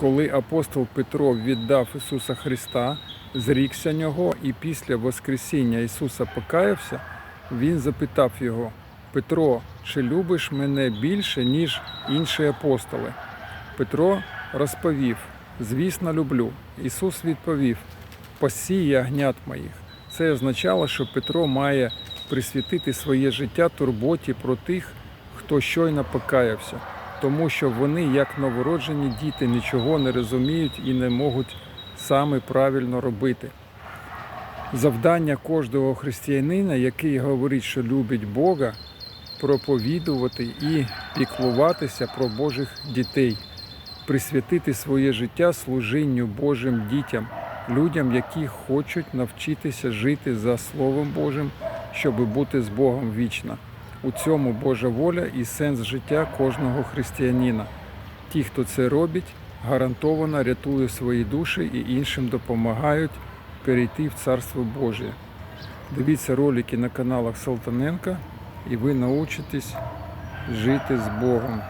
Коли апостол Петро віддав Ісуса Христа, зрікся нього і після Воскресіння Ісуса покаявся, він запитав його: Петро, чи любиш мене більше, ніж інші апостоли? Петро розповів: Звісно, люблю. Ісус відповів: Посій ягнят моїх. Це означало, що Петро має присвятити своє життя турботі про тих, хто щойно покаявся, тому що вони, як новороджені діти, нічого не розуміють і не можуть саме правильно робити. Завдання кожного християнина, який говорить, що любить Бога, проповідувати і піклуватися про Божих дітей, присвятити своє життя служінню Божим дітям, людям, які хочуть навчитися жити за Словом Божим, щоб бути з Богом вічно. У цьому Божа воля і сенс життя кожного християнина. Ті, хто це робить, гарантовано рятує свої душі і іншим допомагають перейти в Царство Боже. Дивіться ролики на каналах Салтаненка, і ви научитесь жити з Богом.